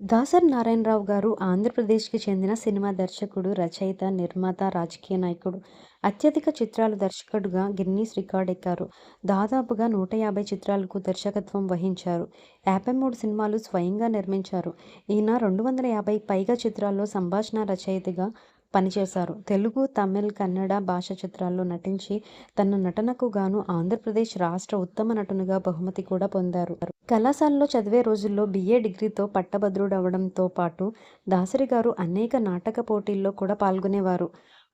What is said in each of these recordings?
దాసర్ నారాయణరావు గారు ఆంధ్రప్రదేశ్కి చెందిన సినిమా దర్శకుడు రచయిత నిర్మాత రాజకీయ నాయకుడు అత్యధిక చిత్రాలు దర్శకుడుగా గిన్నీస్ రికార్డ్ ఎక్కారు. దాదాపుగా నూట యాభై చిత్రాలకు దర్శకత్వం వహించారు. యాభై మూడు సినిమాలు స్వయంగా నిర్మించారు. ఈయన రెండు వందల యాభై పైగా చిత్రాల్లో సంభాషణ రచయితగా పనిచేశారు. తెలుగు తమిళ్ కన్నడ భాష చిత్రాల్లో నటించి తన నటనకు గాను ఆంధ్రప్రదేశ్ రాష్ట్ర ఉత్తమ నటునిగా బహుమతి కూడా పొందారు. కళాశాలలో చదివే రోజుల్లో బిఏ డిగ్రీతో పట్టభద్రుడవడంతో పాటు దాసరి గారు అనేక నాటక పోటీల్లో కూడా పాల్గొనేవారు.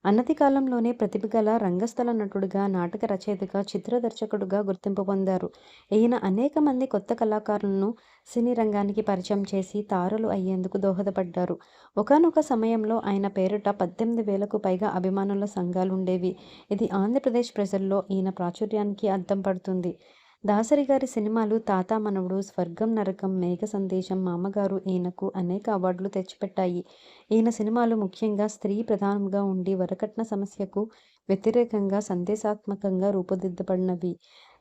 అన్నతి కాలంలోనే ప్రతిభగల రంగస్థల నటుడిగా నాటక రచయితగా చిత్ర దర్శకుడుగా గుర్తింపు పొందారు. ఈయన అనేక మంది కొత్త కళాకారులను సినీ రంగానికి పరిచయం చేసి తారలు అయ్యేందుకు దోహదపడ్డారు. ఒకానొక సమయంలో ఆయన పేరిట పద్దెనిమిది వేలకు పైగా అభిమానుల సంఘాలుండేవి. ఇది ఆంధ్రప్రదేశ్ ప్రజల్లో ఈయన ప్రాచుర్యానికి అద్దం పడుతుంది. దాసరి గారి సినిమాలు తాత మనవుడు స్వర్గం నరకం మేఘ సందేశం మామగారు ఈయనకు అనేక అవార్డులు తెచ్చిపెట్టాయి. ఈయన సినిమాలు ముఖ్యంగా స్త్రీ ప్రధానంగా ఉండి వరకట్న సమస్యకు వ్యతిరేకంగా సందేశాత్మకంగా రూపుదిద్దబడినవి.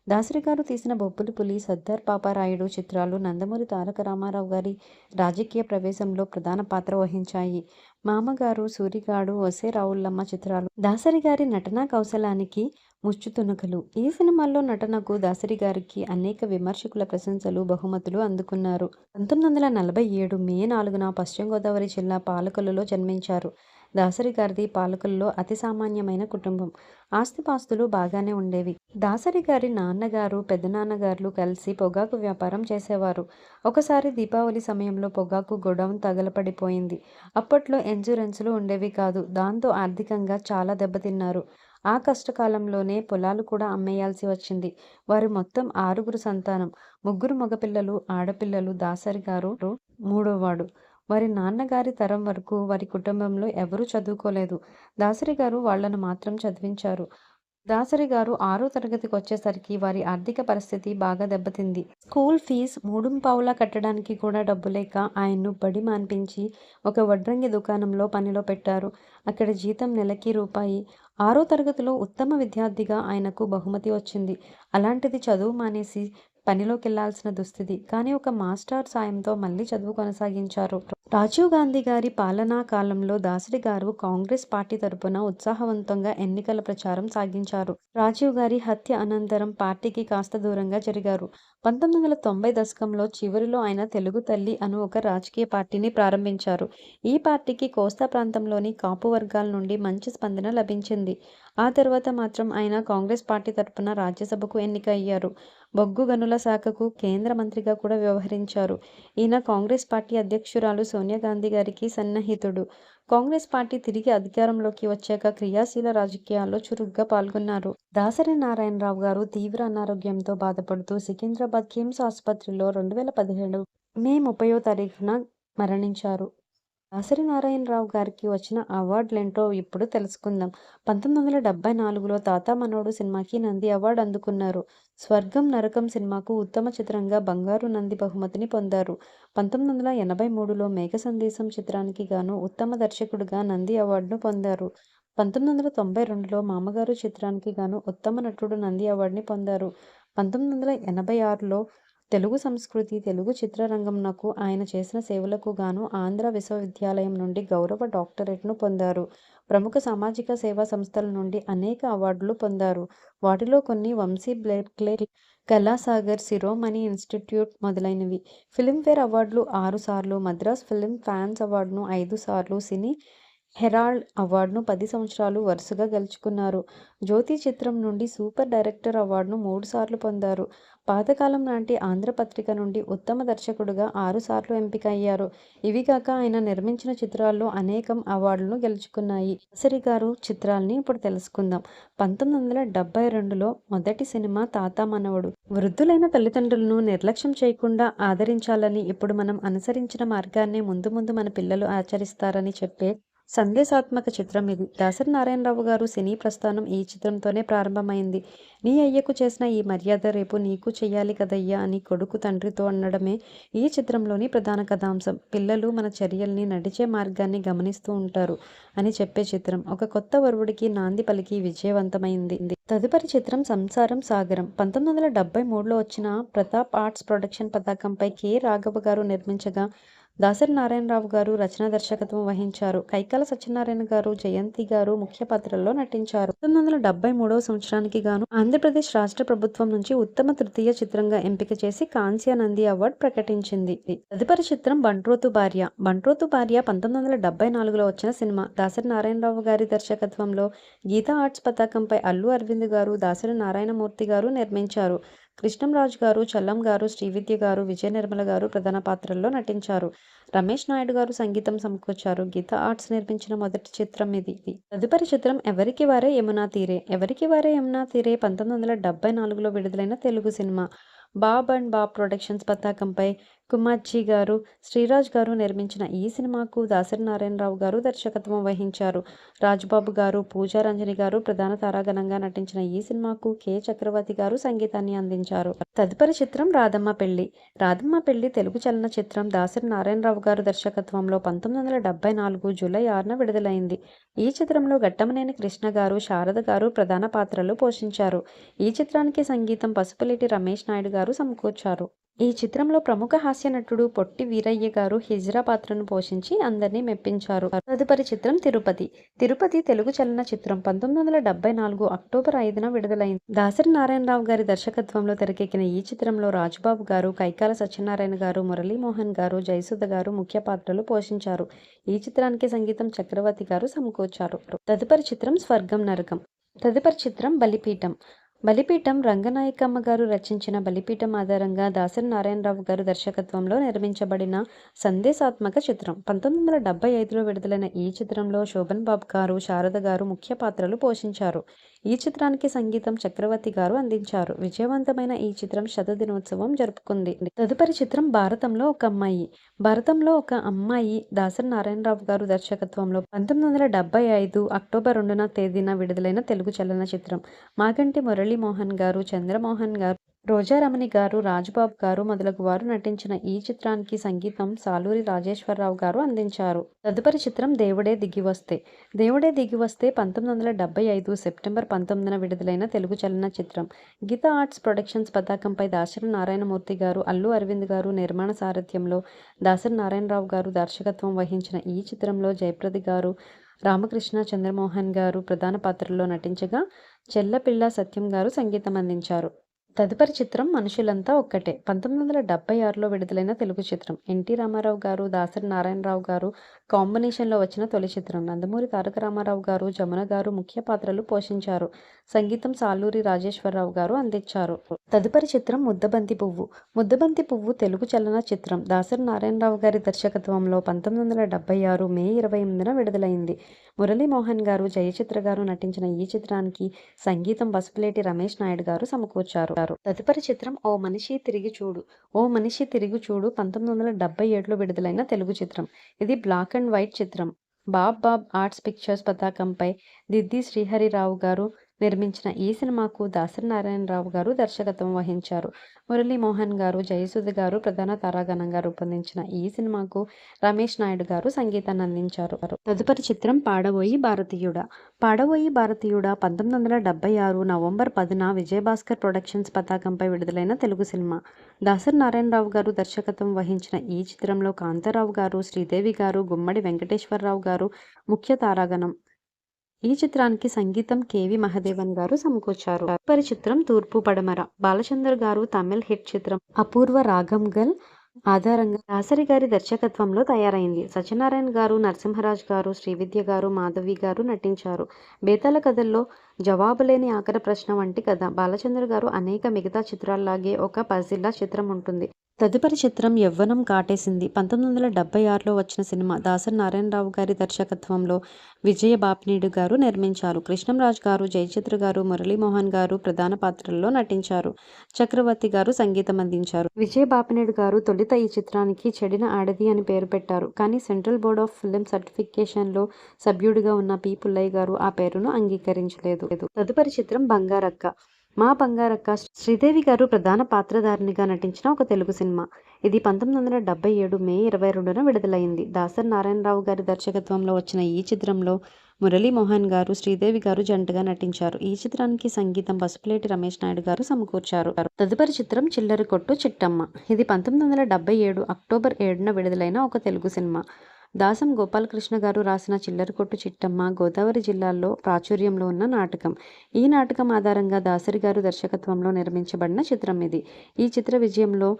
దాసరి గారు తీసిన బొబ్బులు పులి సర్దార్ పాపారాయుడు చిత్రాలు నందమూరి తారక రామారావు గారి రాజకీయ ప్రవేశంలో ప్రధాన పాత్ర వహించాయి. మామగారు సూరిగాడు ఒసే రావులమ్మ చిత్రాలు. దాసరి గారి నటనా కౌశలానికి ముచ్చుతునకలు ఈ సినిమాల్లో నటనకు దాసరి గారికి అనేక విమర్శకుల ప్రశంసలు బహుమతులు అందుకున్నారు. పంతొమ్మిది వందల నలభై ఏడు మే నాలుగున పశ్చిమ గోదావరి జిల్లా పాలకొల్లులో జన్మించారు. దాసరి గారిది పాలకుల్లో అతి సామాన్యమైన కుటుంబం. ఆస్తిపాస్తులు బాగానే ఉండేవి. దాసరి గారి నాన్నగారు పెద్దనాన్నగారు కలిసి పొగాకు వ్యాపారం చేసేవారు. ఒకసారి దీపావళి సమయంలో పొగాకు గొడౌన్ తగలపడిపోయింది. అప్పట్లో ఇన్సూరెన్సులు ఉండేవి కాదు. దాంతో ఆర్థికంగా చాలా దెబ్బతిన్నారు. ఆ కష్టకాలంలోనే పొలాలు కూడా అమ్మేయాల్సి వచ్చింది. వారి మొత్తం ఆరుగురు సంతానం. ముగ్గురు మగపిల్లలు ఆడపిల్లలు దాసరి గారు మూడోవాడు వారి నాన్నగారి తరం వరకు వారి కుటుంబంలో ఎవరూ చదువుకోలేదు. దాసరి గారు వాళ్ళను మాత్రం చదివించారు. దాసరి గారు ఆరో తరగతికి వచ్చేసరికి వారి ఆర్థిక పరిస్థితి బాగా దెబ్బతింది. స్కూల్ ఫీజు మూడు పావులా కట్టడానికి కూడా డబ్బు లేక ఆయన్ను బడి మాన్పించి ఒక వడ్రంగి దుకాణంలో పనిలో పెట్టారు. అక్కడ జీతం నెలకి రూపాయి. ఆరో తరగతిలో ఉత్తమ విద్యార్థిగా ఆయనకు బహుమతి వచ్చింది. అలాంటిది చదువు మానేసి పనిలోకి వెళ్ళాల్సిన దుస్థితి. కానీ ఒక మాస్టర్ సాయంతో మళ్ళీ చదువు కొనసాగించారు. రాజీవ్ గాంధీ గారి పాలనా కాలంలో దాసరి గారు కాంగ్రెస్ పార్టీ తరపున ఉత్సాహవంతంగా ఎన్నికల ప్రచారం సాగించారు. రాజీవ్ గారి హత్య అనంతరం పార్టీకి కాస్త దూరంగా జరిగారు. పంతొమ్మిది వందల తొంభై దశకంలో చివరిలో ఆయన తెలుగు తల్లి అను ఒక రాజకీయ పార్టీని ప్రారంభించారు. ఈ పార్టీకి కోస్తా ప్రాంతంలోని కాపు వర్గాల నుండి మంచి స్పందన లభించింది. ఆ తర్వాత మాత్రం ఆయన కాంగ్రెస్ పార్టీ తరపున రాజ్యసభకు ఎన్నికయ్యారు. బొగ్గు గనుల శాఖకు కేంద్ర మంత్రిగా కూడా వ్యవహరించారు. ఈయన కాంగ్రెస్ పార్టీ అధ్యక్షురాలు సోనియా గాంధీ గారికి సన్నిహితుడు. కాంగ్రెస్ పార్టీ తిరిగి అధికారంలోకి వచ్చాక క్రియాశీల రాజకీయాల్లో చురుగ్గా పాల్గొన్నారు. దాసరి నారాయణరావు గారు తీవ్ర అనారోగ్యంతో బాధపడుతూ సికింద్రాబాద్ కిమ్స్ ఆసుపత్రిలో రెండు వేల పదిహేడు మే ముప్పయో తారీఖున మరణించారు. దాసరి నారాయణరావు గారికి వచ్చిన అవార్డులేంటో ఇప్పుడు తెలుసుకుందాం. పంతొమ్మిది వందల డెబ్బై నాలుగులో తాత మనోడు సినిమాకి నంది అవార్డు అందుకున్నారు. స్వర్గం నరకం సినిమాకు ఉత్తమ చిత్రంగా బంగారు నంది బహుమతిని పొందారు. పంతొమ్మిది వందల ఎనభై మూడులో మేఘ సందేశం చిత్రానికి గాను ఉత్తమ దర్శకుడిగా నంది అవార్డును పొందారు. పంతొమ్మిది వందల తొంభై రెండులో మామగారు చిత్రానికి గాను ఉత్తమ నటుడు నంది అవార్డుని పొందారు. పంతొమ్మిది వందల ఎనభై ఆరులో తెలుగు సంస్కృతి తెలుగు చిత్రరంగంనకు ఆయన చేసిన సేవలకు గాను ఆంధ్ర విశ్వవిద్యాలయం నుండి గౌరవ డాక్టరేట్ను పొందారు. ప్రముఖ సామాజిక సేవా సంస్థల నుండి అనేక అవార్డులు పొందారు. వాటిలో కొన్ని వంశీ బ్లేక్లే కళాసాగర్ శిరోమణి ఇన్స్టిట్యూట్ మొదలైనవి. ఫిలింఫేర్ అవార్డులు ఆరుసార్లు మద్రాస్ ఫిలిం ఫ్యాన్స్ అవార్డును ఐదు సార్లు సినీ హెరాల్డ్ అవార్డును పది సంవత్సరాలు వరుసగా గెలుచుకున్నారు. జ్యోతి చిత్రం నుండి సూపర్ డైరెక్టర్ అవార్డును మూడుసార్లు పొందారు. పాతకాలం నాటి ఆంధ్రపత్రిక నుండి ఉత్తమ దర్శకుడుగా ఆరుసార్లు ఎంపిక అయ్యారు ఇవి కాక ఆయన నిర్మించిన చిత్రాల్లో అనేకం అవార్డులను గెలుచుకున్నాయి. సరి గారు చిత్రాల్ని ఇప్పుడు తెలుసుకుందాం. పంతొమ్మిది వందల డెబ్బై రెండులో మొదటి సినిమా తాత మనవడు. వృద్ధులైన తల్లిదండ్రులను నిర్లక్ష్యం చేయకుండా ఆదరించాలని ఇప్పుడు మనం అనుసరించిన మార్గాన్ని ముందు ముందు మన పిల్లలు ఆచరిస్తారని చెప్పే సందేశాత్మక చిత్రం. ఇది దాసరి నారాయణరావు గారు సినీ ప్రస్థానం ఈ చిత్రంతోనే ప్రారంభమైంది. నీ అయ్యకు చేసిన ఈ మర్యాద రేపు నీకు చెయ్యాలి కదయ్యా అని కొడుకు తండ్రితో అనడమే ఈ చిత్రంలోని ప్రధాన కథాంశం. పిల్లలు మన చర్యల్ని నడిచే మార్గాన్ని గమనిస్తూ ఉంటారు అని చెప్పే చిత్రం. ఒక కొత్త వరువుడికి నాంది పలికి విజయవంతమైంది. తదుపరి చిత్రం సంసారం సాగరం. పంతొమ్మిది వందల డెబ్బై మూడులో వచ్చిన ప్రతాప్ ఆర్ట్స్ ప్రొడక్షన్ పతాకంపై కె. రాఘవ గారు నిర్మించగా దాసరి నారాయణరావు గారు రచనా దర్శకత్వం వహించారు. కైకాల సత్యనారాయణ గారు జయంతి గారు ముఖ్య పాత్రల్లో నటించారు. పంతొమ్మిది వందల డెబ్బై మూడవ సంవత్సరానికి గాను ఆంధ్రప్రదేశ్ రాష్ట్ర ప్రభుత్వం నుంచి ఉత్తమ తృతీయ చిత్రంగా ఎంపిక చేసి కాంస్యానంది అవార్డు ప్రకటించింది. తదుపరి చిత్రం బంట్రోతు భార్య. బంట్రోతు భార్య పంతొమ్మిది వందల డెబ్బై నాలుగులో వచ్చిన సినిమా దాసరి నారాయణరావు గారి దర్శకత్వంలో గీతా ఆర్ట్స్ పతాకంపై అల్లు అరవింద్ గారు దాసరి నారాయణమూర్తి గారు నిర్మించారు. కృష్ణంరాజు గారు చల్లం గారు శ్రీవిద్య గారు విజయ నిర్మల గారు ప్రధాన పాత్రల్లో నటించారు. రమేష్ నాయుడు గారు సంగీతం సమకూర్చారు. గీత ఆర్ట్స్ నిర్మించిన మొదటి చిత్రం ఇది. తదుపరి చిత్రం ఎవరికి వారే యమునా తీరే. ఎవరికి వారే యమునా తీరే పంతొమ్మిది వందల డెబ్బై నాలుగులో విడుదలైన తెలుగు సినిమా. బాబ్ అండ్ బాబ్ ప్రొడక్షన్స్ పతాకంపై కుమార్జీ గారు శ్రీరాజ్ గారు నిర్మించిన ఈ సినిమాకు దాసరి నారాయణరావు గారు దర్శకత్వం వహించారు. రాజ్బాబు గారు పూజారంజని గారు ప్రధాన తారాగణంగా నటించిన ఈ సినిమాకు కె. చక్రవర్తి గారు సంగీతాన్ని అందించారు. తదుపరి చిత్రం రాధమ్మ పెళ్ళి రాధమ్మ పెళ్ళి తెలుగు చలన చిత్రం దాసరి నారాయణరావు గారు దర్శకత్వంలో పంతొమ్మిది వందల డెబ్బై నాలుగు జూలై ఆరున విడుదలైంది. ఈ చిత్రంలో ఘట్టమనేని కృష్ణ గారు శారద గారు ప్రధాన పాత్రలు పోషించారు. ఈ చిత్రానికి సంగీతం పసుపులేటి రమేష్ నాయుడు గారు సమకూర్చారు. ఈ చిత్రంలో ప్రముఖ హాస్య నటుడు పొట్టి వీరయ్య గారు హిజ్రా పాత్రను పోషించి అందరినీ మెప్పించారు. తదుపరి చిత్రం తిరుపతి. తిరుపతి తెలుగు చలన చిత్రం. పంతొమ్మిది వందల డెబ్బై నాలుగు అక్టోబర్ ఐదున విడుదలైంది. దాసరి నారాయణరావు గారి దర్శకత్వంలో తెరకెక్కిన ఈ చిత్రంలో రాజుబాబు గారు కైకాల సత్యనారాయణ గారు మురళీమోహన్ గారు జయసుధ గారు ముఖ్య పాత్రలు పోషించారు. ఈ చిత్రానికి సంగీతం చక్రవర్తి గారు సమకూర్చారు. తదుపరి చిత్రం స్వర్గం నరకం. తదుపరి చిత్రం బలిపీఠం. బలిపీఠం రంగనాయకమ్మ గారు రచించిన బలిపీఠం ఆధారంగా దాసరి నారాయణరావు గారు దర్శకత్వంలో నిర్మించబడిన సందేశాత్మక చిత్రం. పంతొమ్మిది వందల డెబ్బై ఐదులో విడుదలైన ఈ చిత్రంలో శోభన్ బాబు గారు శారద గారు ముఖ్య పాత్రలు పోషించారు. ఈ చిత్రానికి సంగీతం చక్రవర్తి గారు అందించారు. విజయవంతమైన ఈ చిత్రం శత దినోత్సవం జరుపుకుంది. తదుపరి చిత్రం భారతంలో ఒక అమ్మాయి. భారతంలో ఒక అమ్మాయి దాసరి నారాయణరావు గారు దర్శకత్వంలో పంతొమ్మిది వందల డెబ్బై ఐదు అక్టోబర్ రెండున తేదీన విడుదలైన తెలుగు చలన చిత్రం. మాగంటి మురళీమోహన్ గారు చంద్రమోహన్ గారు రోజారమణి గారు రాజుబాబు గారు మొదలగు వారు నటించిన ఈ చిత్రానికి సంగీతం సాలూరి రాజేశ్వరరావు గారు అందించారు. తదుపరి చిత్రం దేవుడే దిగివస్తే దేవుడే దిగివస్తే పంతొమ్మిది వందల డెబ్బై ఐదు సెప్టెంబర్ పంతొమ్మిదిన విడుదలైన తెలుగు చలన చిత్రం. గీతా ఆర్ట్స్ ప్రొడక్షన్స్ పతాకంపై దాసరి నారాయణమూర్తి గారు అల్లు అరవింద్ గారు నిర్మాణ సారథ్యంలో దాసరి నారాయణరావు గారు దర్శకత్వం వహించిన ఈ చిత్రంలో జయప్రది గారు రామకృష్ణ చంద్రమోహన్ గారు ప్రధాన పాత్రల్లో నటించగా చెల్లపిల్ల సత్యం గారు సంగీతం అందించారు. తదుపరి చిత్రం మనుషులంతా ఒక్కటే. పంతొమ్మిది వందల డెబ్బై ఆరులో విడుదలైన తెలుగు చిత్రం. ఎన్టీ రామారావు గారు దాసరి నారాయణరావు గారు కాంబినేషన్లో వచ్చిన తొలి చిత్రం. నందమూరి తారక రామారావు గారు జమున గారు ముఖ్య పాత్రలు పోషించారు. సంగీతం సాలూరి రాజేశ్వరరావు గారు అందించారు. తదుపరి చిత్రం ముద్దబంతి పువ్వు. ముద్దబంతి పువ్వు తెలుగు చలన చిత్రం. దాసరి నారాయణరావు గారి దర్శకత్వంలో పంతొమ్మిది వందల డెబ్బై ఆరు మే ఇరవై ఎనిమిదిన విడుదలైంది. మురళీమోహన్ గారు జయచిత్ర గారు నటించిన ఈ చిత్రానికి సంగీతం బసుపులేటి రమేష్ నాయుడు గారు సమకూర్చారు. తదుపరి చిత్రం ఓ మనిషి తిరిగి చూడు. ఓ మనిషి తిరిగి చూడు పంతొమ్మిది వందల డెబ్బై ఏడులో విడుదలైన తెలుగు చిత్రం. ఇది బ్లాక్ అండ్ వైట్ చిత్రం. బాబ్ బాబ్ ఆర్ట్స్ పిక్చర్స్ పతాకంపై దిద్ది శ్రీహరిరావు గారు నిర్మించిన ఈ సినిమాకు దాసరి నారాయణరావు గారు దర్శకత్వం వహించారు. మురళీమోహన్ గారు జయసుధ గారు ప్రధాన తారాగణంగా రూపొందించిన ఈ సినిమాకు రమేష్ నాయుడు గారు సంగీతాన్ని అందించారు. తదుపరి చిత్రం పాడబోయి భారతీయుడ. పాడబోయి భారతీయుడ పంతొమ్మిది వందల డెబ్బై ఆరు నవంబర్ పదిన విజయభాస్కర్ ప్రొడక్షన్స్ పతాకంపై విడుదలైన తెలుగు సినిమా. దాసరి నారాయణరావు గారు దర్శకత్వం వహించిన ఈ చిత్రంలో కాంతారావు గారు శ్రీదేవి గారు గుమ్మడి వెంకటేశ్వరరావు గారు ముఖ్య తారాగణం. ఈ చిత్రానికి సంగీతం కేవి మహదేవన్ గారు సమకూర్చారు. తదుపరి చిత్రం తూర్పు పడమర. బాలచందర్ గారు తమిళ్ హిట్ చిత్రం. అపూర్వ రాగం గల్ ఆధారంగా దాసరి గారి దర్శకత్వంలో తయారైంది. సత్యనారాయణ గారు నరసింహరాజ్ గారు శ్రీవిద్య గారు మాధవి గారు నటించారు. బేతాల కథల్లో జవాబు లేని ఆఖరి ప్రశ్న వంటి కథ. బాలచంద్ర గారు అనేక మిగతా చిత్రాల్లాగే ఒక పజిల్లా చిత్రం ఉంటుంది. తదుపరి చిత్రం యవ్వనం కాటేసింది. పంతొమ్మిది వందల డెబ్బై ఆరులో వచ్చిన సినిమా దాసరి నారాయణరావు గారి దర్శకత్వంలో విజయ బాప్నీడు గారు నిర్మించారు. కృష్ణంరాజ్ గారు జయచిత్ర గారు మురళీమోహన్ గారు ప్రధాన పాత్రల్లో నటించారు. చక్రవర్తి గారు సంగీతం అందించారు. విజయ బాపినీడు గారు తొలిత ఈ చిత్రానికి చెడిన ఆడది అని పేరు పెట్టారు. కానీ సెంట్రల్ బోర్డ్ ఆఫ్ ఫిల్మ్ సర్టిఫికేషన్లో సభ్యుడిగా ఉన్న పి. పుల్లయ్య గారు ఆ పేరును అంగీకరించలేదు. తదుపరి చిత్రం బంగారక్క. మా బంగారక్క శ్రీదేవి గారు ప్రధాన పాత్రధారిణిగా నటించిన ఒక తెలుగు సినిమా. ఇది పంతొమ్మిది వందల డెబ్బై ఏడు మే ఇరవై రెండున విడుదలైంది. దాసర్ నారాయణరావు గారి దర్శకత్వంలో వచ్చిన ఈ చిత్రంలో మురళీమోహన్ గారు శ్రీదేవి గారు జంటగా నటించారు. ఈ చిత్రానికి సంగీతం పసుపులేటి రమేష్ నాయుడు గారు సమకూర్చారు. తదుపరి చిత్రం చిల్లరి కొట్టు చిట్టమ్మ. ఇది పంతొమ్మిది వందల డెబ్బై ఏడు అక్టోబర్ ఏడున విడుదలైన ఒక తెలుగు సినిమా. దాసం గోపాలకృష్ణ గారు రాసిన చిల్లర కొట్టు చిట్టమ్మ గోదావరి జిల్లాలో ప్రాచుర్యంలో ఉన్న నాటకం. ఈ నాటకం ఆధారంగా దాసరి గారు దర్శకత్వంలో నిర్మించబడిన చిత్రం ఇది. ఈ చిత్ర విజయంలో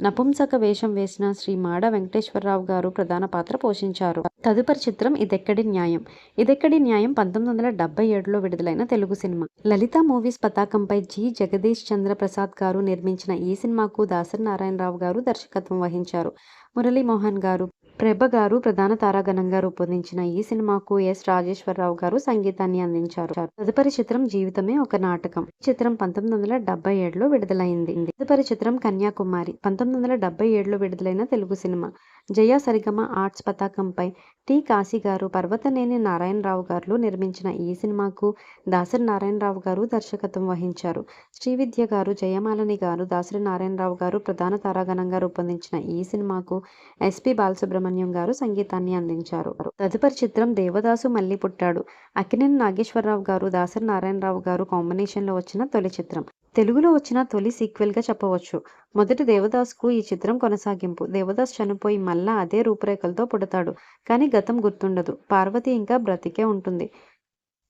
నపుంసక వేషం వేసిన శ్రీ మాడ వెంకటేశ్వరరావు గారు ప్రధాన పాత్ర పోషించారు. తదుపరి చిత్రం ఇదెక్కడి న్యాయం? ఇదెక్కడి న్యాయం? పంతొమ్మిది వందల డెబ్బై ఏడులో విడుదలైన తెలుగు సినిమా. లలిత మూవీస్ పతాకంపై జి. జగదీష్ చంద్ర ప్రసాద్ గారు నిర్మించిన ఈ సినిమాకు దాసరి నారాయణరావు గారు దర్శకత్వం వహించారు. మురళీమోహన్ గారు ప్రభ గారు ప్రధాన తారాగణంగా రూపొందించిన ఈ సినిమాకు ఎస్ రాజేశ్వరరావు గారు సంగీతాన్ని అందించారు. తదుపరి చిత్రం జీవితమే ఒక నాటకం. చిత్రం పంతొమ్మిది వందల డెబ్బై ఏడులో విడుదలైంది. తదుపరి చిత్రం కన్యాకుమారి. పంతొమ్మిది వందల డెబ్బై ఏడులో విడుదలైన తెలుగు సినిమా. జయ సరిగమ ఆర్ట్స్ పతాకంపై టి. కాశీ గారు పర్వతనేని నారాయణరావు గారు నిర్మించిన ఈ సినిమాకు దాసరి నారాయణరావు గారు దర్శకత్వం వహించారు. శ్రీవిద్య గారు జయమాలని గారు దాసరి నారాయణరావు గారు ప్రధాన తారాగణంగా రూపొందించిన ఈ సినిమాకు ఎస్పి బాలసుబ్రహ్మణ్యం గారు సంగీతాన్ని అందించారు. తదుపరి చిత్రం దేవదాసు మళ్ళీ పుట్టాడు. అక్కినేని నాగేశ్వరరావు గారు దాసరి నారాయణరావు గారు కాంబినేషన్లో వచ్చిన తొలి చిత్రం. తెలుగులో వచ్చిన తొలి సీక్వెల్గా చెప్పవచ్చు. మొదటి దేవదాస్కు ఈ చిత్రం కొనసాగింపు. దేవదాస్ చనిపోయి మళ్ళా అదే రూపురేఖలతో పుడతాడు. కానీ గతం గుర్తుండదు. పార్వతి ఇంకా బ్రతికే ఉంటుంది.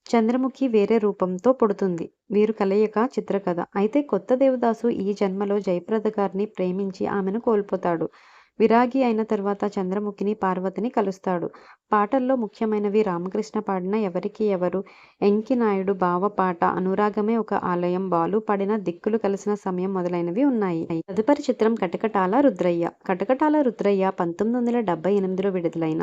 చంద్రముఖి వేరే రూపంతో పుడుతుంది. వీరు కలయిక చిత్రకథ. అయితే కొత్త దేవదాసు ఈ జన్మలో జయప్రద గారిని ప్రేమించి ఆమెను కోల్పోతాడు. విరాగి అయిన తర్వాత చంద్రముఖిని పార్వతిని కలుస్తాడు. పాటల్లో ముఖ్యమైనవి రామకృష్ణ పాడిన ఎవరికి ఎవరు ఎంకి నాయుడు బావ పాట అనురాగమే ఒక ఆలయం బాలు పాడిన దిక్కులు కలిసిన సమయం మొదలైనవి ఉన్నాయి. తదుపరి చిత్రం కటకటాల రుద్రయ్య. కటకటాల రుద్రయ్య పంతొమ్మిది వందల డెబ్బై ఎనిమిదిలో విడుదలైన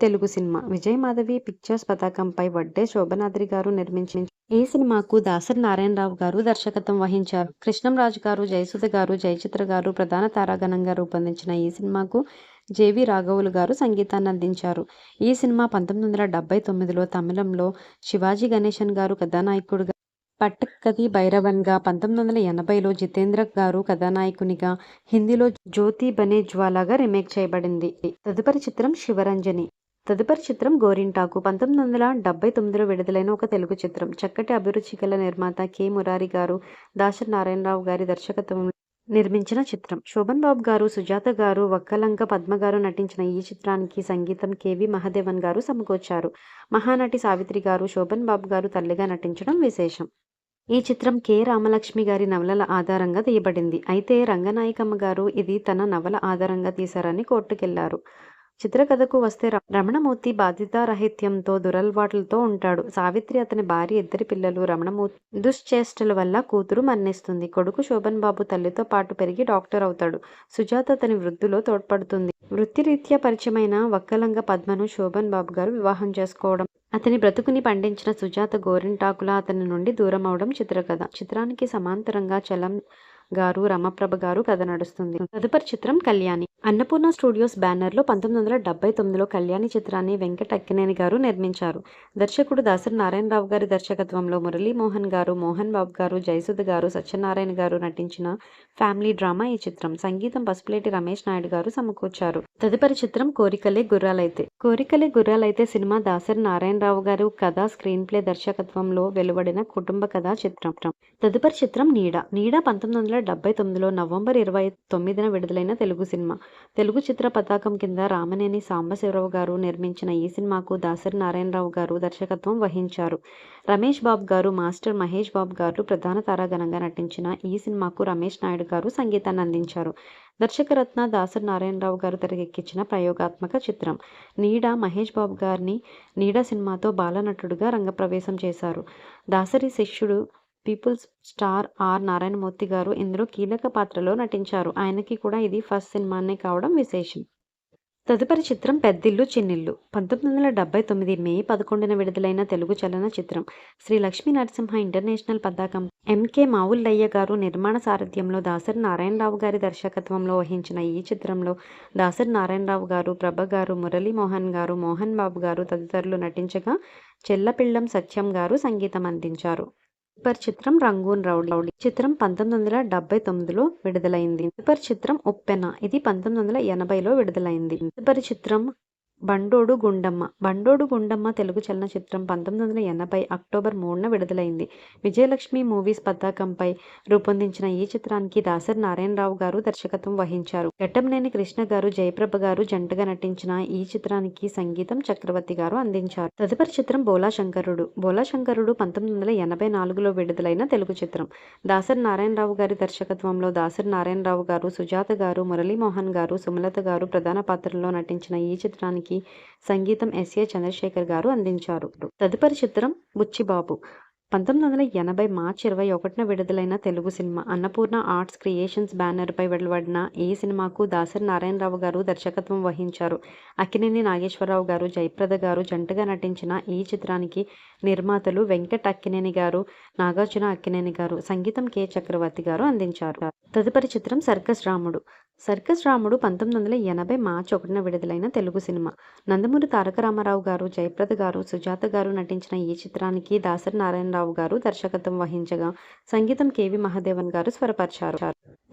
తెలుగు సినిమా. విజయ్ మాధవి పిక్చర్స్ పతాకంపై వడ్డే శోభనాద్రి గారు నిర్మించిన ఈ సినిమాకు దాసరి నారాయణరావు గారు దర్శకత్వం వహించారు? కృష్ణంరాజు గారు జయసుధ గారు జయచిత్ర గారు ప్రధాన తారాగణంగా రూపొందించిన ఈ సినిమాకు జేవి రాఘవులు గారు సంగీతాన్ని అందించారు. ఈ సినిమా పంతొమ్మిది వందల డెబ్బై తొమ్మిదిలో తమిళంలో శివాజీ గణేశన్ గారు కథానాయకుడుగా పట్టకది భైరవన్గా పంతొమ్మిది వందల ఎనభైలో జితేంద్ర గారు కథానాయకునిగా హిందీలో జ్యోతి బనే జ్వాలాగా రీమేక్ చేయబడింది. తదుపరి చిత్రం శివరంజని. తదుపరి చిత్రం గోరింటాకు. పంతొమ్మిది వందల డెబ్బై తొమ్మిదిలో విడుదలైన ఒక తెలుగు చిత్రం. చక్కటి అభిరుచి గల నిర్మాత కె. మురారి గారు దాసరి నారాయణరావు గారి దర్శకత్వం నిర్మించిన చిత్రం. శోభన్ బాబు గారు సుజాత గారు వక్కలంక పద్మ గారు నటించిన ఈ చిత్రానికి సంగీతం కెవి మహాదేవన్ గారు సమకూర్చారు. మహానటి సావిత్రి గారు శోభన్ బాబు గారు తల్లిగా నటించడం విశేషం. ఈ చిత్రం కె. రామలక్ష్మి గారి నవలల ఆధారంగా తీయబడింది. అయితే రంగనాయకమ్మ గారు ఇది తన నవల ఆధారంగా తీశారని కోర్టుకెళ్ళారు. చిత్రకథకు వస్తే రమణమూర్తి బాధ్యతారహిత్యంతో దురలవాట్లతో ఉంటాడు. సావిత్రి అతని భార్య ఇద్దరి పిల్లలు రమణమూర్తి దుశ్చేష్టల వల్ల కూతురు మరణిస్తుంది. కొడుకు శోభన్ బాబు తల్లితో పాటు పెరిగి డాక్టర్ అవుతాడు. సుజాత అతని వృద్ధిలో తోడ్పడుతుంది. వృత్తిరీత్యా పరిచయమైన వక్కలంగ పద్మను శోభన్ బాబు గారు వివాహం చేసుకోవడం. అతని బ్రతుకుని పండించిన సుజాత గోరింటాకుల అతని నుండి దూరం అవడం చిత్రకథ. చిత్రానికి సమాంతరంగా చలం గారు రమప్రభ గారు కథ నడుస్తుంది. తదుపరి చిత్రం కళ్యాణి. అన్నపూర్ణ స్టూడియోస్ బ్యానర్లో పంతొమ్మిది వందల డెబ్బై తొమ్మిదిలో కళ్యాణి చిత్రాన్ని వెంకట అక్కినేని గారు నిర్మించారు. దర్శకుడు దాసరి నారాయణరావు గారి దర్శకత్వంలో మురళీమోహన్ గారు మోహన్ బాబు గారు జయసుధ గారు సత్యనారాయణ గారు నటించిన ఫ్యామిలీ డ్రామా ఈ చిత్రం. సంగీతం పసుపులేటి రమేష్ నాయుడు గారు సమకూర్చారు. తదుపరి చిత్రం కోరికలే గుర్రాలైతే. కోరికలే గుర్రాలైతే సినిమా దాసరి నారాయణరావు గారు కథ స్క్రీన్ ప్లే దర్శకత్వంలో వెలువడిన కుటుంబ కథా చిత్రం. తదుపరి చిత్రం నీడ. నీడ పంతొమ్మిది వందల డెబ్బై తొమ్మిదిలో నవంబర్ ఇరవై తొమ్మిదిన విడుదలైన తెలుగు సినిమా. తెలుగు చిత్ర పతాకం కింద రామనేని సాంబశివరావు గారు నిర్మించిన ఈ సినిమాకు దాసరి నారాయణరావు గారు దర్శకత్వం వహించారు. రమేష్ బాబు గారు మాస్టర్ మహేష్ బాబు గారు ప్రధాన తారాగణంగా నటించిన ఈ సినిమాకు రమేష్ నాయుడు గారు సంగీతాన్ని అందించారు. దర్శకరత్న దాసరి నారాయణరావు గారు తెరకెక్కించిన ప్రయోగాత్మక చిత్రం. నీడ మహేష్ బాబు గారిని నీడ సినిమాతో బాలనటుడుగా రంగప్రవేశం చేశారు. దాసరి శిష్యుడు పీపుల్స్ స్టార్ ఆర్ నారాయణమూర్తి గారు ఇందులో కీలక పాత్రలో నటించారు. ఆయనకి కూడా ఇది ఫస్ట్ సినిమానే కావడం విశేషం. తదుపరి చిత్రం పెద్దిల్లు చిన్నిల్లు. పంతొమ్మిది వందల డెబ్బై తొమ్మిది మే పదకొండున విడుదలైన తెలుగు చలన చిత్రం శ్రీ లక్ష్మీ నరసింహ ఇంటర్నేషనల్ పతాకం. ఎంకే మావుల్లయ్య గారు నిర్మాణ సారథ్యంలో దాసరి నారాయణరావు గారి దర్శకత్వంలో వహించిన ఈ చిత్రంలో దాసరి నారాయణరావు గారు ప్రభ గారు మురళీమోహన్ గారు మోహన్ బాబు గారు తదితరులు నటించగా చెల్లపిళ్ళం సత్యం గారు సంగీతం అందించారు. తదుపరి చిత్రం రంగూన్ రౌడీ చిత్రం పంతొమ్మిది వందల డెబ్బై తొమ్మిదిలో విడుదలైంది. తదుపరి చిత్రం ఉప్పెన. ఇది పంతొమ్మిది వందల ఎనభైలో విడుదలైంది. తదుపరి చిత్రం బండోడు గుండమ్మ. బండోడు గుండమ్మ తెలుగు చలనచిత్రం పంతొమ్మిది వందల ఎనభై అక్టోబర్ మూడున విడుదలైంది. విజయలక్ష్మి మూవీస్ పతాకంపై రూపొందించిన ఈ చిత్రానికి దాసరి నారాయణరావు గారు దర్శకత్వం వహించారు. ఘట్టంనేని కృష్ణ గారు జయప్రభ గారు జంటగా నటించిన ఈ చిత్రానికి సంగీతం చక్రవర్తి గారు అందించారు. తదుపరి చిత్రం బోలా శంకరుడు. బోలా శంకరుడు పంతొమ్మిది వందల ఎనభై నాలుగులో విడుదలైన తెలుగు చిత్రం. దాసరి నారాయణరావు గారి దర్శకత్వంలో దాసరి నారాయణరావు గారు సుజాత గారు మురళీమోహన్ గారు సుమలత గారు ప్రధాన పాత్రల్లో నటించిన ఈ చిత్రానికి సంగీతం ఎస్ఏ చంద్రశేఖర్ గారు అందించారు. తదుపరి చిత్రం బుచ్చిబాబు. పంతొమ్మిది వందల ఎనభై మార్చి ఇరవై ఒకటిన విడుదలైన తెలుగు సినిమా అన్నపూర్ణ ఆర్ట్స్ క్రియేషన్స్ బ్యానర్పై వెలువడిన ఈ సినిమాకు దాసరి నారాయణరావు గారు దర్శకత్వం వహించారు. అక్కినేని నాగేశ్వరరావు గారు జయప్రద గారు జంటగా నటించిన ఈ చిత్రానికి నిర్మాతలు వెంకట్ అక్కినేని గారు నాగార్జున అక్కినేని గారు సంగీతం కె. చక్రవర్తి గారు అందించారు. తదుపరి చిత్రం సర్కస్ రాముడు. సర్కస్ రాముడు పంతొమ్మిది వందల ఎనభై మార్చి ఒకటిన విడుదలైన తెలుగు సినిమా. నందమూరి తారక రామారావు గారు జయప్రద గారు సుజాత గారు నటించిన ఈ చిత్రానికి దాసరి నారాయణరావు గారు దర్శకత్వం వహించగా సంగీతం కేవి మహాదేవన్ గారు స్వరపరిచారు.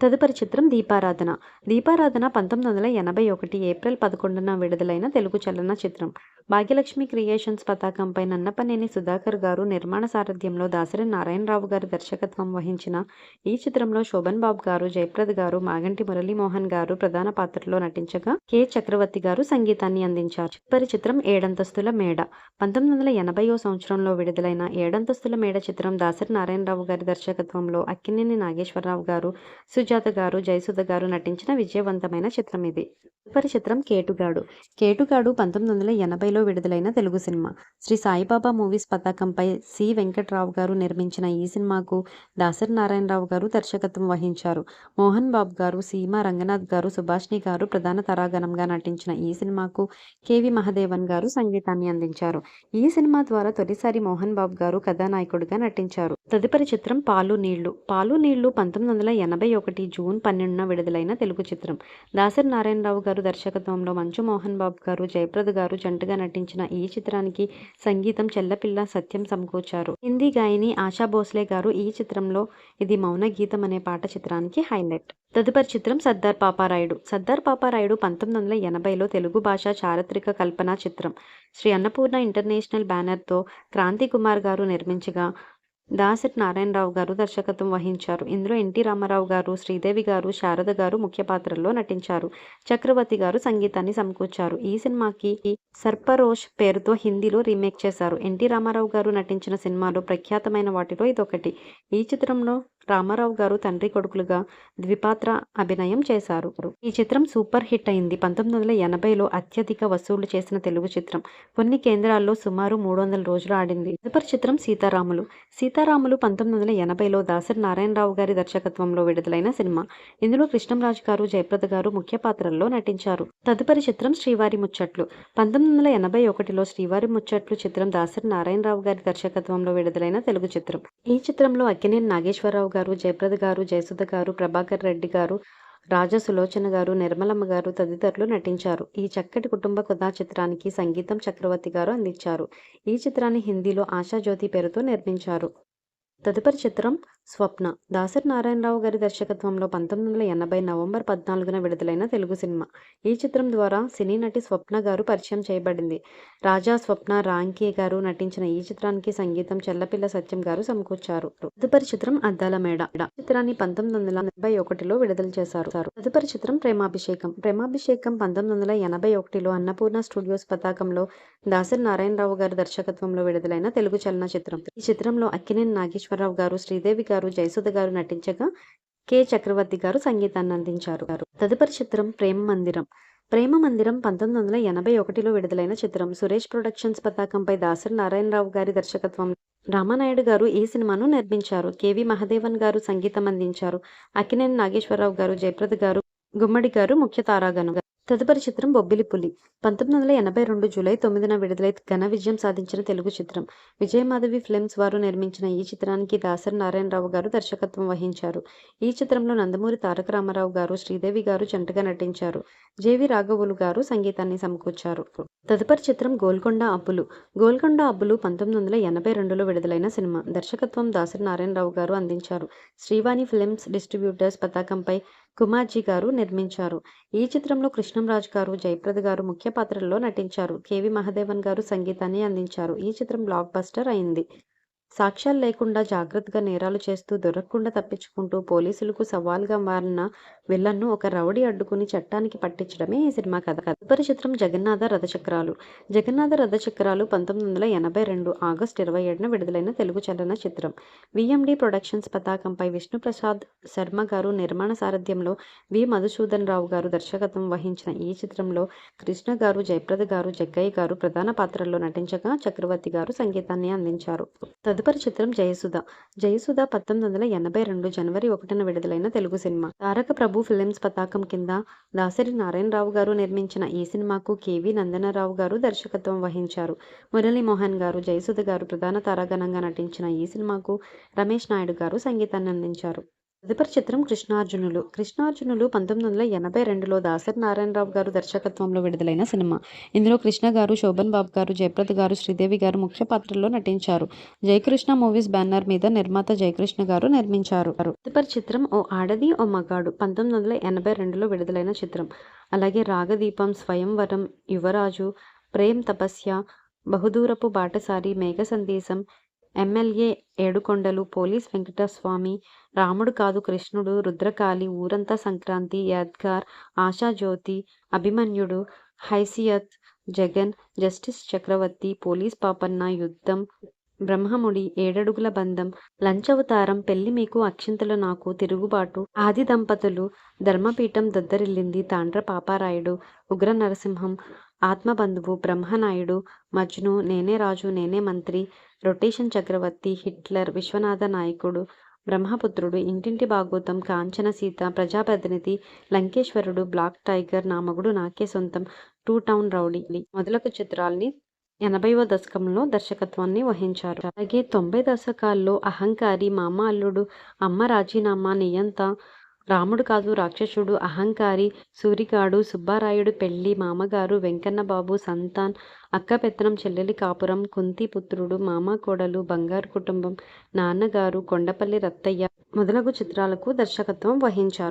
తదుపరి చిత్రం దీపారాధన. దీపారాధన పంతొమ్మిది వందల ఎనభై ఒకటి ఏప్రిల్ పదకొండున విడుదలైన తెలుగు చలన చిత్రం. భాగ్యలక్ష్మి క్రియేషన్స్ పతాకంపై నన్నపనేని సుధాకర్ గారు నిర్మాణ సారథ్యంలో దాసరి నారాయణరావు గారు దర్శకత్వం వహించిన ఈ చిత్రంలో శోభన్ బాబు గారు జయప్రద్ గారు మాగంటి మురళీమోహన్ గారు ప్రధాన పాత్రలో నటించగా కె చక్రవర్తి గారు సంగీతాన్ని అందించారు. చిత్రం ఏడంతస్తుల మేడ. పంతొమ్మిది వందల ఎనభైయో సంవత్సరంలో విడుదలైన ఏడంతస్తుల మేడ చిత్రం దాసరి నారాయణరావు గారి దర్శకత్వంలో అక్కినేని నాగేశ్వరరావు గారు సుజాత గారు జయసుధ గారు నటించిన విజయవంతమైన చిత్రం ఇది. తదుపరి చిత్రం కేటుగాడు. కేటుగాడు పంతొమ్మిది వందల ఎనభైలో విడుదలైన తెలుగు సినిమా. శ్రీ సాయిబాబా మూవీస్ పతాకంపై సి. వెంకట్రావు గారు నిర్మించిన ఈ సినిమాకు దాసరి నారాయణరావు గారు దర్శకత్వం వహించారు. మోహన్ బాబు గారు సీమా రంగనాథ్ గారు సుభాష్ని గారు ప్రధాన తరాగణంగా నటించిన ఈ సినిమాకు కేవి మహదేవన్ గారు సంగీతాన్ని అందించారు. ఈ సినిమా ద్వారా తొలిసారి మోహన్ బాబు గారు కథానాయకుడిగా నటించారు. తదుపరి చిత్రం పాలు నీళ్ళు. పాలు నీళ్ళు పంతొమ్మిది వందల ఎనభై ఒకటి జూన్ పన్నెండున విడుదలైన తెలుగు చిత్రం. దాసరి నారాయణరావు గారు దర్శకత్వంలో మంచు మోహన్ బాబు గారు జయప్రద గారు జంటగా నటించిన ఈ చిత్రానికి సంగీతం చెల్లపిల్ల సత్యం సమకూర్చారు. హిందీ గాయని ఆశా భోస్లే గారు ఈ చిత్రంలో ఇది మౌన గీతం అనే పాట చిత్రానికి హైలైట్. తదుపరి చిత్రం సర్దార్ పాపారాయుడు. సర్దార్ పాపారాయుడు పంతొమ్మిది వందల ఎనభైలో తెలుగు భాష చారిత్రక కల్పన చిత్రం. శ్రీ అన్నపూర్ణ ఇంటర్నేషనల్ బ్యానర్తో క్రాంతి కుమార్ గారు నిర్మించగా దాసరి నారాయణరావు గారు దర్శకత్వం వహించారు. ఇందులో ఎన్టీ రామారావు గారు శ్రీదేవి గారు శారద గారు ముఖ్య పాత్రల్లో నటించారు. చక్రవర్తి గారు సంగీతాన్ని సమకూర్చారు. ఈ సినిమాకి సర్పరోష్ పేరుతో హిందీలో రీమేక్ చేశారు. ఎన్టీ రామారావు గారు నటించిన సినిమాలో ప్రఖ్యాతమైన వాటిలో ఇదొకటి. ఈ చిత్రంలో రామారావు గారు తండ్రి కొడుకులుగా ద్విపాత్ర అభినయం చేశారు. ఈ చిత్రం సూపర్ హిట్ అయింది. పంతొమ్మిది వందల ఎనభైలో అత్యధిక వసూలు చేసిన తెలుగు చిత్రం. కొన్ని కేంద్రాల్లో సుమారు మూడు వందల రోజులు ఆడింది. తదుపరి చిత్రం సీతారాములు. సీతారాములు పంతొమ్మిది వందల ఎనభైలో దాసరి నారాయణరావు గారి దర్శకత్వంలో విడుదలైన సినిమా. ఇందులో కృష్ణంరాజు గారు జయప్రద గారు ముఖ్య పాత్రల్లో నటించారు. తదుపరి చిత్రం శ్రీవారి ముచ్చట్లు. పంతొమ్మిది వందల ఎనభై ఒకటిలో శ్రీవారి ముచ్చట్లు చిత్రం దాసరి నారాయణరావు గారి దర్శకత్వంలో విడుదలైన తెలుగు చిత్రం. ఈ చిత్రంలో అక్కినేని నాగేశ్వరరావు గారు జయప్రద గారు జయసుధ గారు ప్రభాకర్ రెడ్డి గారు రాజా సులోచన గారు నిర్మలమ్మ గారు తదితరులు నటించారు. ఈ చక్కటి కుటుంబ కథా చిత్రానికి సంగీతం చక్రవర్తి గారు అందించారు. ఈ చిత్రాన్ని హిందీలో ఆశాజ్యోతి పేరుతో నిర్మించారు. తదుపరి చిత్రం స్వప్న. దాసరి నారాయణరావు గారి దర్శకత్వంలో పంతొమ్మిది వందల ఎనభై నవంబర్ పద్నాలుగున విడుదలైన తెలుగు సినిమా. ఈ చిత్రం ద్వారా సినీ నటి స్వప్న గారు పరిచయం చేయబడింది. రాజా స్వప్న రాంకీ గారు నటించిన ఈ చిత్రానికి సంగీతం చెల్లపిల్ల సత్యం గారు సమకూర్చారు. తదుపరి చిత్రం అద్దాల మేడ. చిత్రాన్ని పంతొమ్మిది వందల ఎనభై ఒకటిలో విడుదల చేశారు. తదుపరి చిత్రం ప్రేమాభిషేకం. ప్రేమాభిషేకం పంతొమ్మిది వందల ఎనభై ఒకటిలో అన్నపూర్ణ స్టూడియోస్ పతాకంలో దాసరి నారాయణరావు గారి దర్శకత్వంలో విడుదలైన తెలుగు చలన చిత్రం ఈ చిత్రంలో అక్కినేని నాగేశ్వరరావు గారు శ్రీదేవి గారు జయసుధ గారు నటించగా కె. చక్రవర్తి గారు సంగీతాన్ని అందించారు. తదుపరి చిత్రం ప్రేమ మందిరం. ప్రేమ మందిరం పంతొమ్మిది వందల ఎనభై ఒకటిలో విడుదలైన చిత్రం సురేష్ ప్రొడక్షన్స్ పతాకంపై దాసరి నారాయణరావు గారి దర్శకత్వం. రామానాయుడు గారు ఈ సినిమాను నిర్మించారు. కెవి మహదేవన్ గారు సంగీతం అందించారు. అక్కినేని నాగేశ్వరరావు గారు జయప్రద గారు గుమ్మడి గారు ముఖ్య తారాగణం తదుపరి చిత్రం బొబ్బిలి పులి. పంతొమ్మిది వందల ఎనభై రెండు జూలై తొమ్మిదిన విడుదలై ఘన విజయం సాధించిన తెలుగు చిత్రం. విజయమాధవి ఫిల్మ్స్ వారు నిర్మించిన ఈ చిత్రానికి దాసరి నారాయణరావు గారు దర్శకత్వం వహించారు. ఈ చిత్రంలో నందమూరి తారక రామారావు గారు శ్రీదేవి గారు జంటగా నటించారు. జేవి రాఘవులు గారు సంగీతాన్ని సమకూర్చారు. తదుపరి చిత్రం గోల్కొండ అబ్బులు. గోల్కొండ అబ్బులు పంతొమ్మిది వందల ఎనభై రెండులో విడుదలైన సినిమా. దర్శకత్వం దాసరి నారాయణరావు గారు అందించారు. శ్రీవాణి ఫిల్మ్స్ డిస్ట్రిబ్యూటర్స్ పతాకంపై కుమార్జీ గారు నిర్మించారు. ఈ చిత్రంలో కృష్ణంరాజు గారు జయప్రద గారు ముఖ్య పాత్రల్లో నటించారు. కేవి మహదేవన్ గారు సంగీతాన్ని అందించారు. ఈ చిత్రం బ్లాక్ బస్టర్ అయింది. సాక్ష్యాలు లేకుండా జాగ్రత్తగా నేరాలు చేస్తూ దొరకకుండా తప్పించుకుంటూ పోలీసులకు సవాల్గా మారిన విల్లన్ను ఒక రౌడీ అడ్డుకుని చట్టానికి పట్టించడమే ఈ సినిమా కథ. తదుపరి చిత్రం జగన్నాథ రథచక్రాలు. జగన్నాథ రథచక్రాలు పంతొమ్మిది వందల ఎనభై రెండు ఆగస్టు ఇరవై ఏడున విడుదలైన తెలుగు చలన చిత్రం. విఎండి ప్రొడక్షన్స్ పతాకంపై విష్ణుప్రసాద్ శర్మ గారు నిర్మాణ సారథ్యంలో వి మధుసూదన్ రావు గారు దర్శకత్వం వహించిన ఈ చిత్రంలో కృష్ణ గారు జయప్రద గారు జగ్గయ్య గారు ప్రధాన పాత్రల్లో నటించగా చక్రవర్తి గారు సంగీతాన్ని అందించారు. తదుపరి చిత్రం జయసుధ. జయసుధ పంతొమ్మిది వందల ఎనభై రెండు జనవరి ఒకటిన విడుదలైన తెలుగు సినిమా. తారక ప్రభు ఫిలిమ్స్ పతాకం కింద దాసరి నారాయణరావు గారు నిర్మించిన ఈ సినిమాకు కేవి నందనరావు గారు దర్శకత్వం వహించారు. మురళీమోహన్ గారు జయసుధ గారు ప్రధాన తారాగణంగా నటించిన ఈ సినిమాకు రమేష్ నాయుడు గారు సంగీతాన్ని అందించారు తదుపరి చిత్రం కృష్ణార్జునులు. కృష్ణార్జునులు పంతొమ్మిది వందల ఎనభై రెండులో దాసరి నారాయణరావు గారు దర్శకత్వంలో విడుదలైన సినిమా. ఇందులో కృష్ణ గారు శోభన్ బాబు గారు జయప్రద గారు శ్రీదేవి గారు ముఖ్య పాత్రల్లో నటించారు. జయకృష్ణ మూవీస్ బ్యానర్ మీద నిర్మాత జయకృష్ణ గారు నిర్మించారు. తదుపరి చిత్రం ఓ ఆడది ఓ మగాడు పంతొమ్మిది వందల ఎనభై రెండులో విడుదలైన చిత్రం. అలాగే రాగదీపం స్వయంవరం యువరాజు ప్రేమ్ తపస్య బహుదూరపు బాటసారి మేఘ సందేశం ఎమ్మెల్యే ఏడుకొండలు పోలీస్ వెంకటస్వామి రాముడు కాదు కృష్ణుడు రుద్రకాళి ఊరంతా సంక్రాంతి యాద్గార్ ఆశాజ్యోతి అభిమన్యుడు హైసియత్ జగన్ జస్టిస్ చక్రవర్తి పోలీస్ పాపన్న యుద్ధం బ్రహ్మముడి ఏడడుగుల బంధం లంచవతారం పెళ్ళి మీకు అక్షింతలు నాకు తిరుగుబాటు ఆది దంపతులు ధర్మపీఠం దద్దరిల్లింది తాండ్ర పాపారాయుడు ఉగ్ర నరసింహం ఆత్మబంధువు బ్రహ్మనాయుడు మజ్ను నేనే రాజు నేనే మంత్రి రొటేషన్ చక్రవర్తి హిట్లర్ విశ్వనాథ నాయకుడు బ్రహ్మపుత్రుడు ఇంటింటి భాగోతం కాంచన సీత ప్రజాప్రతినిధి లంకేశ్వరుడు బ్లాక్ టైగర్ నా మగుడు నాకే సొంతం టూ టౌన్ రౌడీ. మొదలగు చిత్రాల్ని ఎనభైవ దశకంలో దర్శకత్వాన్ని వహించారు. అలాగే తొంభై దశకాల్లో అహంకారి మామ అల్లుడు అమ్మ రాజీనామా నియంత రాముడు కాదు రాక్షసుడు అహంకారి సూరిగాడు సుబ్బారాయుడు పెళ్ళి మామగారు వెంకన్నబాబు సంతాన్ అక్క పెత్తనం చెల్లెలి కాపురం కుంతి పుత్రుడు మామ కోడలు బంగారు కుటుంబం నాన్నగారు కొండపల్లి రత్తయ్య మొదలగు చిత్రాలకు దర్శకత్వం వహించారు.